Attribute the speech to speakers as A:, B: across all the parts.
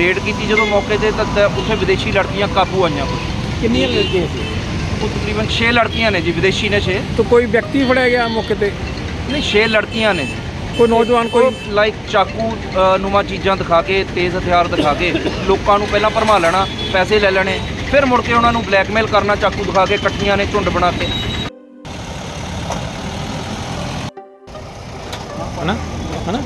A: Raid ਕੀਤੀ ਜਦੋਂ ਮੌਕੇ ਤੇ ਤਾਂ ਤਾਂ ਉੱਥੇ ਵਿਦੇਸ਼ੀ ਲੜਕੀਆਂ ਕਾਬੂ ਆਈਆਂ ਕੁਝ
B: ਕਿੰਨੀਆਂ ਲੜਕੀਆਂ ਸੀ?
A: ਉਹ ਤਕਰੀਬਨ 6 ਲੜਕੀਆਂ ਨੇ ਜੀ ਵਿਦੇਸ਼ੀ ਨੇ 6
B: ਤਾਂ ਕੋਈ ਵਿਅਕਤੀ ਫੜਿਆ ਗਿਆ ਮੌਕੇ ਤੇ?
A: ਨਹੀਂ 6 ਲੜਕੀਆਂ ਨੇ ਜੀ।
B: ਕੋਈ ਨੌਜਵਾਨ ਕੋਈ
A: ਕੋਈ ਲਾਈਕ ਚਾਕੂ ਅ, ਨੁਮਾ ਚੀਜ਼ਾਂ ਦਿਖਾ ਕੇ ਤੇਜ਼ ਹਥਿਆਰ ਦਿਖਾ ਕੇ ਲੋਕਾਂ ਨੂੰ ਪਹਿਲਾਂ ਭਰਮਾ ਲੈਣਾ ਪੈਸੇ ਲੈ ਲੈਣੇ ਫਿਰ ਮੁੜ ਕੇ ਉਹਨਾਂ ਨੂੰ ਬਲੈਕਮੇਲ ਕਰਨਾ ਚਾਕੂ ਦਿਖਾ ਕੇ ਇਕੱਠੀਆਂ ਨੇ ਝੁੰਡ ਬਣਾ ਕੇ।
B: ਹਨਾ? ਹਨਾ?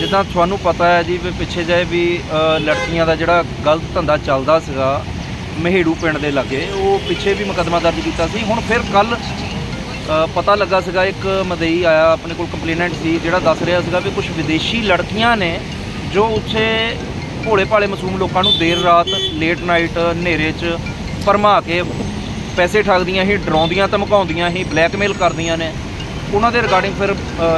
A: ਜਿੱਦਾਂ ਤੁਹਾਨੂੰ ਪਤਾ ਹੈ ਜੀ ਵੀ ਪਿੱਛੇ ਜਾਏ ਵੀ ਅ, ਲੜਕੀਆਂ ਦਾ ਜਿਹੜਾ ਗਲਤ ਧੰਦਾ ਚੱਲਦਾ ਸੀਗਾ ਮਹੇੜੂ ਪਿੰਡ ਦੇ ਲਾਗੇ। ਉਹ ਪਿੱਛੇ ਵੀ ਮੁਕੱਦਮਾ ਦਰਜ ਕੀਤਾ ਸੀ। ਹੁਣ ਫਿਰ ਕੱਲ ਪਤਾ ਲੱਗਾ ਸੀਗਾ, ਇੱਕ ਮਦਈ ਆਇਆ, ਆਪਣੇ ਕੋਲ ਕੰਪਲੇਨੈਂਟ ਸੀ, ਜਿਹੜਾ ਦੱਸ ਰਿਹਾ ਸੀਗਾ ਵੀ ਕੁਝ ਵਿਦੇਸ਼ੀ ਲੜਕੀਆਂ ਨੇ ਜੋ ਉੱਥੇ ਭੋਲੇ ਭਾਲੇ ਮਾਸੂਮ ਲੋਕਾਂ ਨੂੰ ਦੇਰ ਰਾਤ ਲੇਟ ਨਾਈਟ ਹਨੇਰੇ 'ਚ ਭਰਮਾ ਕੇ ਪੈਸੇ ਠੱਗਦੀਆਂ ਸੀ, ਡਰਾਉਂਦੀਆਂ, ਧਮਕਾਉਂਦੀਆਂ ਸੀ, ਬਲੈਕਮੇਲ ਕਰਦੀਆਂ ਨੇ। ਉਹਨਾਂ ਦੇ ਰਿਗਾਰਡਿੰਗ ਫਿਰ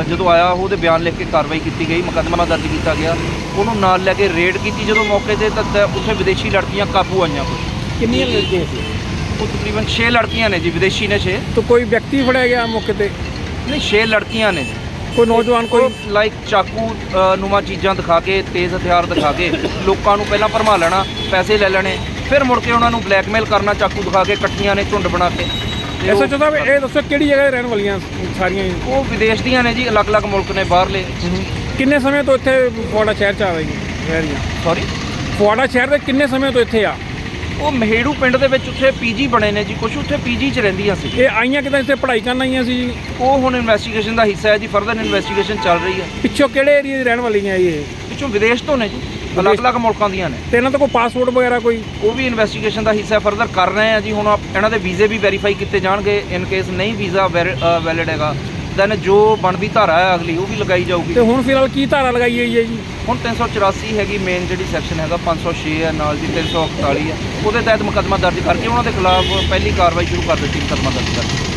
A: ਜਦੋਂ ਆਇਆ, ਉਹਦੇ ਬਿਆਨ ਲਿਖ ਕੇ ਕਾਰਵਾਈ ਕੀਤੀ ਗਈ, ਮੁਕੱਦਮਾ ਦਰਜ ਕੀਤਾ ਗਿਆ। ਉਹਨੂੰ ਨਾਲ ਲੈ ਕੇ ਰੇਡ ਕੀਤੀ ਜਦੋਂ ਮੌਕੇ ਤੇ ਤਾਂ ਉੱਥੇ ਵਿਦੇਸ਼ੀ ਲੜਕੀਆਂ ਕਾਬੂ ਆਈਆਂ ਕੁਝ
B: ਕਿੰਨੀਆਂ ਲੜਕੀਆਂ ਸੀ?
A: ਉਹ ਤਕਰੀਬਨ 6 ਲੜਕੀਆਂ ਨੇ ਜੀ ਵਿਦੇਸ਼ੀ ਨੇ 6
B: ਤਾਂ ਕੋਈ ਵਿਅਕਤੀ ਫੜਿਆ ਗਿਆ ਮੌਕੇ ਤੇ?
A: ਨਹੀਂ 6 ਲੜਕੀਆਂ ਨੇ ਜੀ।
B: ਕੋਈ ਨੌਜਵਾਨ ਕੋਈ
A: ਲਾਈਕ ਚਾਕੂ ਨੁਮਾ ਚੀਜ਼ਾਂ ਦਿਖਾ ਕੇ ਤੇਜ਼ ਹਥਿਆਰ ਦਿਖਾ ਕੇ ਲੋਕਾਂ ਨੂੰ ਪਹਿਲਾਂ ਭਰਮਾ ਲੈਣਾ ਪੈਸੇ ਲੈ ਲੈਣੇ ਫਿਰ ਮੁੜ ਕੇ ਉਹਨਾਂ ਨੂੰ ਬਲੈਕਮੇਲ ਕਰਨਾ ਚਾਕੂ ਦਿਖਾ ਕੇ ਇਕੱਠੀਆਂ ਨੇ ਝੁੰਡ ਬਣਾ ਕੇ।
B: ਐਸਾ ਵੀ ਇਹ ਦੱਸੋ ਕਿਹੜੀ ਜਗ੍ਹਾ ਰਹਿਣ ਵਾਲੀਆਂ ਸਾਰੀਆਂ?
A: ਉਹ ਵਿਦੇਸ਼ ਦੀਆਂ ਨੇ ਜੀ ਅਲੱਗ-ਅਲੱਗ ਮੁਲਕ ਨੇ ਬਾਹਰਲੇ।
B: ਕਿੰਨੇ ਸਮੇਂ ਤੋਂ ਇੱਥੇ ਫੁਆੜਾ ਸ਼ਹਿਰ 'ਚ ਆ ਰਹੀਆਂ? ਰਹਿ ਰਹੀਆਂ
A: ਸੌਰੀ
B: ਫੁਆੜਾ ਸ਼ਹਿਰ ਦੇ ਕਿੰਨੇ ਸਮੇਂ ਤੋਂ ਇੱਥੇ ਆ?
A: ਉਹ ਮਹੇੜੂ ਪਿੰਡ ਦੇ ਵਿੱਚ ਉੱਥੇ ਪੀਜੀ ਬਣੇ ਨੇ ਜੀ ਕੁਝ ਉੱਥੇ ਪੀਜੀ 'ਚ ਰਹਿੰਦੀਆਂ ਸੀ।
B: ਇਹ ਆਈਆਂ ਕਿਦਾਂ ਇੱਥੇ ਪੜ੍ਹਾਈ ਕਰਨ ਆਈਆਂ ਸੀ ਜੀ?
A: ਉਹ ਹੁਣ ਇਨਵੈਸਟੀਗੇਸ਼ਨ ਦਾ ਹਿੱਸਾ ਹੈ ਜੀ ਫਰਦਰ ਇਨਵੈਸਟੀਗੇਸ਼ਨ ਚੱਲ ਰਹੀ ਹੈ।
B: ਪਿੱਛੋਂ ਕਿਹੜੇ ਏਰੀਆ ਦੀ ਰਹਿਣ ਵਾਲੀਆਂ ਇਹ?
A: ਵਿੱਚੋਂ ਵਿਦੇਸ਼ ਤੋਂ ਨੇ ਜੀ ਅਲੱਗ-ਅਲੱਗ ਮੁਲਕਾਂ ਦੀਆਂ ਨੇ।
B: ਤੇ ਇਹਨਾਂ ਦਾ ਕੋਈ ਪਾਸਪੋਰਟ ਵਗੈਰਾ ਕੋਈ?
A: ਉਹ ਵੀ ਇਨਵੈਸਟੀਗੇਸ਼ਨ ਦਾ ਹਿੱਸਾ ਫਰਦਰ ਕਰ ਰਹੇ ਆ ਜੀ ਹੁਣ ਇਹਨਾਂ ਦੇ ਵੀਜ਼ੇ ਵੀ ਵੈਰੀਫਾਈ ਕੀਤੇ ਜਾਣਗੇ ਇਨ ਕੇਸ ਨਹੀਂ ਵੀਜ਼ਾ ਵੈਲਿਡ ਹੈਗਾ। ਦੈਨ ਜੋ ਬਣਦੀ ਧਾਰਾ ਹੈ ਅਗਲੀ ਉਹ ਵੀ ਲਗਾਈ ਜਾਊਗੀ।
B: ਤੇ ਹੁਣ ਫਿਲਹਾਲ ਕੀ ਧਾਰਾ ਲਗਾਈ ਹੋਈ ਹੈ ਜੀ?
A: ਹੁਣ 384 ਹੈਗੀ ਮੇਨ ਜਿਹੜੀ ਸੈਕਸ਼ਨ ਹੈਗਾ 506 ਹੈ ਨਾਲ ਜੀ 341 ਹੈ। ਉਹਦੇ ਤਹਿਤ ਮੁਕੱਦਮਾ ਦਰਜ ਕਰਕੇ ਉਹਨਾਂ ਦੇ ਖਿਲਾਫ ਪਹਿਲੀ ਕਾਰਵਾਈ ਸ਼ੁਰੂ ਕਰ ਦਿੱਤੀ ਮੁਕੱਦਮਾ ਦਰਜ ਕਰਕੇ।